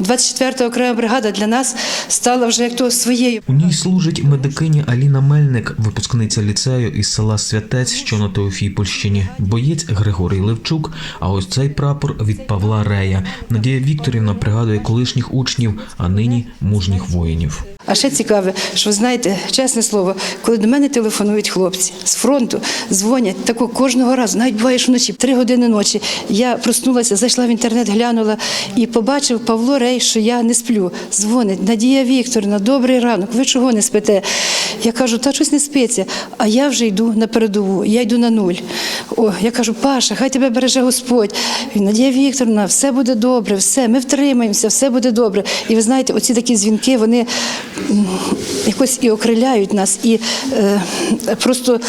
24-та окрема бригада для нас стала вже як то своєю. У ній служить медикиня Аліна Мельник, випускниця ліцею із села Святець, що на Теофіпольщині, боєць Григорій Левчук. А ось цей прапор від Павла Рея. Надія Вікторівна пригадує колишніх учнів, а нині мужніх воїнів. А ще цікаве, що ви знаєте, чесне слово, коли до мене телефонують хлопці з фронту, дзвонять тако кожного разу, навіть буває, що вночі, три години ночі. Я проснулася, зайшла в інтернет, глянула і побачив Павло Рей, що я не сплю. Дзвонить, Надія Вікторівна, добрий ранок, ви чого не спите? Я кажу, та щось не спиться. А я вже йду на передову, я йду на нуль. О, я кажу, Паша, хай тебе береже Господь. Він, Надія Вікторовна, все буде добре, все, ми втримаємося, все буде добре. І ви знаєте, оці такі дзвінки, вони якось і окриляють нас, і е, просто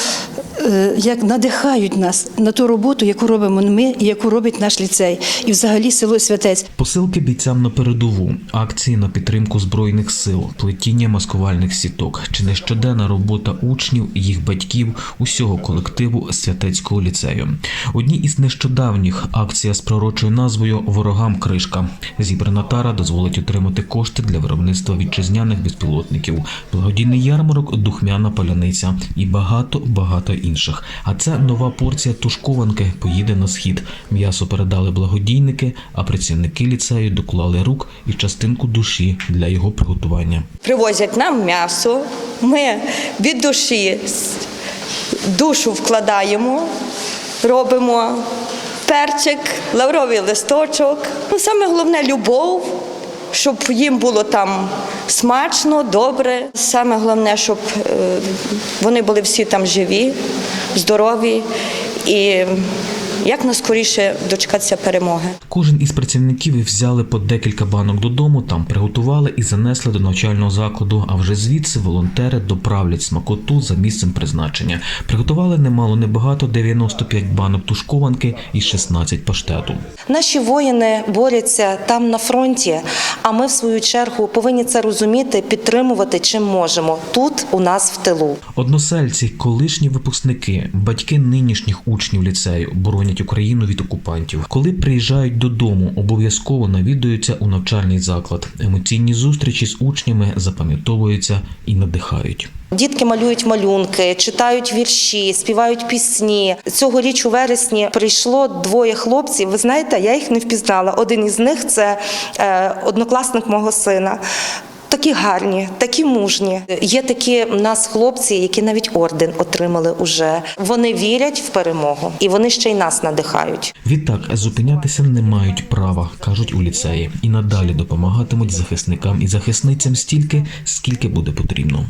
як надихають нас на ту роботу, яку робимо ми і яку робить наш ліцей, і взагалі село Святець. Посилки бійцям на передову, акції на підтримку збройних сил, плетіння маскувальних сіток чи не щоденна робота учнів, їх батьків, усього колективу святецького ліцею. Одні із нещодавніх акція з пророчою назвою Ворогам кришка. Зібрана тара дозволить отримати кошти для виробництва вітчизняних безпілотників, благодійний ярмарок, духмяна паляниця і багато багато інших. А це нова порція тушкованки поїде на схід. М'ясо передали благодійники, а працівники ліцею доклали рук і частинку душі для його приготування. Привозять нам м'ясо, ми від душі душу вкладаємо, робимо перчик, лавровий листочок. Ну, саме головне любов, щоб їм було там смачно, добре. Саме головне, щоб е, вони були всі там живі, здорові і як наскоріше дочекатися перемоги. Кожен із працівників взяли по декілька банок додому, там приготували і занесли до навчального закладу. А вже звідси волонтери доправлять смакоту за місцем призначення. Приготували немало небагато 95 банок тушкованки і 16 паштету. Наші воїни борються там на фронті, а ми, в свою чергу, повинні це розуміти, підтримувати чим можемо тут, у нас в тилу. Односельці, колишні випускники, батьки нинішніх учнів ліцею боронять Україну від окупантів. Коли приїжджають додому, обов'язково навідуються у навчальний заклад. Емоційні зустрічі з учнями запам'ятовуються і надихають. Дітки малюють малюнки, читають вірші, співають пісні. Цьогоріч у вересні прийшло двоє хлопців. Ви знаєте, я їх не впізнала. Один із них це е, однокласник мого сина. Такі гарні, такі мужні. Є такі в нас хлопці, які навіть орден отримали уже. Вони вірять в перемогу і вони ще й нас надихають. Відтак зупинятися не мають права, кажуть у ліцеї, і надалі допомагатимуть захисникам і захисницям стільки, скільки буде потрібно.